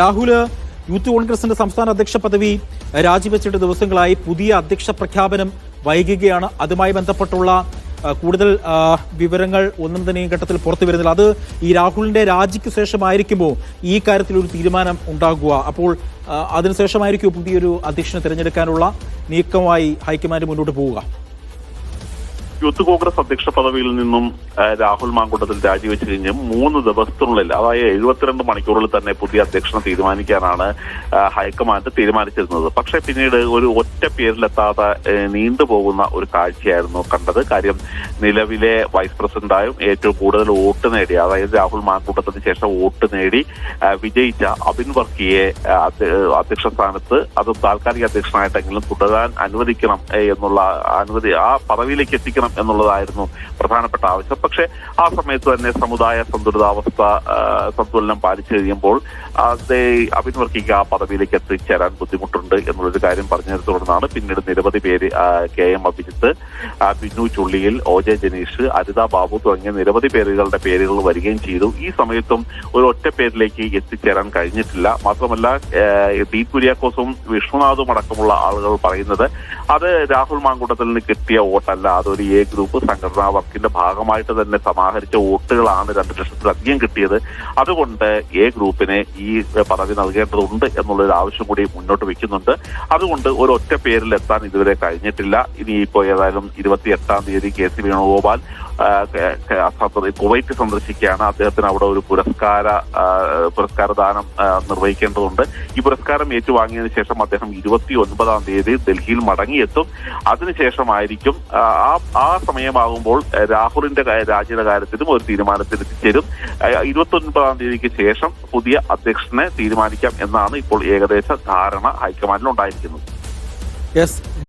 Rahul youth കോൺഗ്രസിന്റെ സംസ്ഥാന അധ്യക്ഷ പദവി രാജിവെച്ചിട്ട് ദിവസങ്ങളായി പുതിയ അധ്യക്ഷ പ്രഖ്യാപനം വൈകുകയാണ്. അതുമായി ബന്ധപ്പെട്ടുള്ള കൂടുതൽ വിവരങ്ങൾ ഒന്നും തന്നെ ഈ ഘട്ടത്തിൽ പുറത്തു വരുന്നില്ല. അത് ഈ രാഹുലിന്റെ രാജിക്ക് ശേഷമായിരിക്കുമ്പോൾ ഈ കാര്യത്തിൽ ഒരു തീരുമാനം ഉണ്ടാകുക. അപ്പോൾ അതിനുശേഷമായിരിക്കും പുതിയൊരു അധ്യക്ഷനെ തിരഞ്ഞെടുക്കാനുള്ള നീക്കമായി ഹൈക്കമാൻഡ് മുന്നോട്ട് പോവുക. യൂത്ത് കോൺഗ്രസ് അധ്യക്ഷ പദവിയിൽ നിന്നും രാഹുൽ മാങ്കുട്ടത്തിൽ രാജിവെച്ച് കഴിഞ്ഞ് മൂന്ന് ദിവസത്തിനുള്ളിൽ അതായത് എഴുപത്തിരണ്ട് മണിക്കൂറിൽ തന്നെ പുതിയ അധ്യക്ഷനെ തീരുമാനിക്കാനാണ് ഹൈക്കമാൻഡ് തീരുമാനിച്ചിരുന്നത്. പക്ഷേ പിന്നീട് ഒരു ഒറ്റ പേരിലെത്താതെ നീണ്ടുപോകുന്ന ഒരു കാഴ്ചയായിരുന്നു കണ്ടത്. കാര്യം നിലവിലെ വൈസ് പ്രസിഡന്റായും ഏറ്റവും കൂടുതൽ വോട്ട് നേടി അതായത് രാഹുൽ മാങ്കൂട്ടത്തിന് ശേഷം വോട്ട് നേടി വിജയിച്ച അബിൻ വർക്കിയെ അധ്യക്ഷ സ്ഥാനത്ത് അത് താൽക്കാലിക അധ്യക്ഷനായിട്ടെങ്കിലും തുടരാൻ അനുവദിക്കണം എന്നുള്ള അനുമതി ആ പദവിയിലേക്ക് എത്തിക്കണം എന്നുള്ളതായിരുന്നു പ്രധാനപ്പെട്ട ആവശ്യം. പക്ഷേ ആ സമയത്ത് തന്നെ സമുദായ സന്തുലിതാവസ്ഥ സന്തുലനം പാലിച്ചു കഴിയുമ്പോൾ അബിൻ വർക്കിക്ക് ആ പദവിയിലേക്ക് എത്തിച്ചേരാൻ ബുദ്ധിമുട്ടുണ്ട് എന്നുള്ളൊരു കാര്യം പറഞ്ഞതിനെ തുടർന്നാണ് പിന്നീട് നിരവധി പേര് K M Abhijith Binu Chulliyil O J Janeesh Aritha Babu തുടങ്ങിയ നിരവധി പേരുകളുടെ പേരുകൾ വരികയും ചെയ്തു. ഈ സമയത്തും ഒരു ഒറ്റ പേരിലേക്ക് എത്തിച്ചേരാൻ കഴിഞ്ഞിട്ടില്ല. മാത്രമല്ല ഡി കുര്യാക്കോസും വിഷ്ണുനാഥും അടക്കമുള്ള ആളുകൾ പറയുന്നത് അത് രാഹുൽ മാങ്കൂട്ടത്തിൽ നിന്ന് കിട്ടിയ വോട്ടല്ല അതൊരു എ ഗ്രൂപ്പ് സംഘടനാ വർക്കിന്റെ ഭാഗമായിട്ട് തന്നെ സമാഹരിച്ച വോട്ടുകളാണ് രണ്ട് ലക്ഷത്തിലധികം കിട്ടിയത്. അതുകൊണ്ട് എ ഗ്രൂപ്പിന് ഈ പദവി നൽകേണ്ടതുണ്ട് എന്നുള്ളൊരു ആവശ്യം കൂടി മുന്നോട്ട് വെക്കുന്നുണ്ട്. അതുകൊണ്ട് ഒരു ഒറ്റ പേരിൽ എത്താൻ ഇതുവരെ കഴിഞ്ഞിട്ടില്ല. ഇനിയിപ്പോ ഏതായാലും ഇരുപത്തി എട്ടാം തീയതി കെ സി വേണുഗോപാൽ കുവൈറ്റ് സന്ദർശിക്കുകയാണ്. അദ്ദേഹത്തിന് അവിടെ ഒരു പുരസ്കാര ആ, പുരസ്കാര ദാനം ആ, നിർവഹിക്കേണ്ടതുണ്ട്. ഈ പുരസ്കാരം ഏറ്റുവാങ്ങിയതിനു ശേഷം അദ്ദേഹം ഇരുപത്തി ഒൻപതാം തീയതി ഡൽഹിയിൽ മടങ്ങിയെത്തും. അതിനുശേഷമായിരിക്കും ആ, ആ സമയമാകുമ്പോൾ രാഹുലിന്റെ രാജ്യയുടെ കാര്യത്തിലും ഒരു തീരുമാനത്തിൽ എത്തിച്ചേരും ഇരുപത്തി ഒൻപതാം തീയതിക്ക് ശേഷം പുതിയ അധ്യക്ഷനെ തീരുമാനിക്കാം എന്നാണ് ഇപ്പോൾ ഏകദേശ ധാരണ ഹൈക്കമാൻഡിൽ ഉണ്ടായിരിക്കുന്നത് യെസ്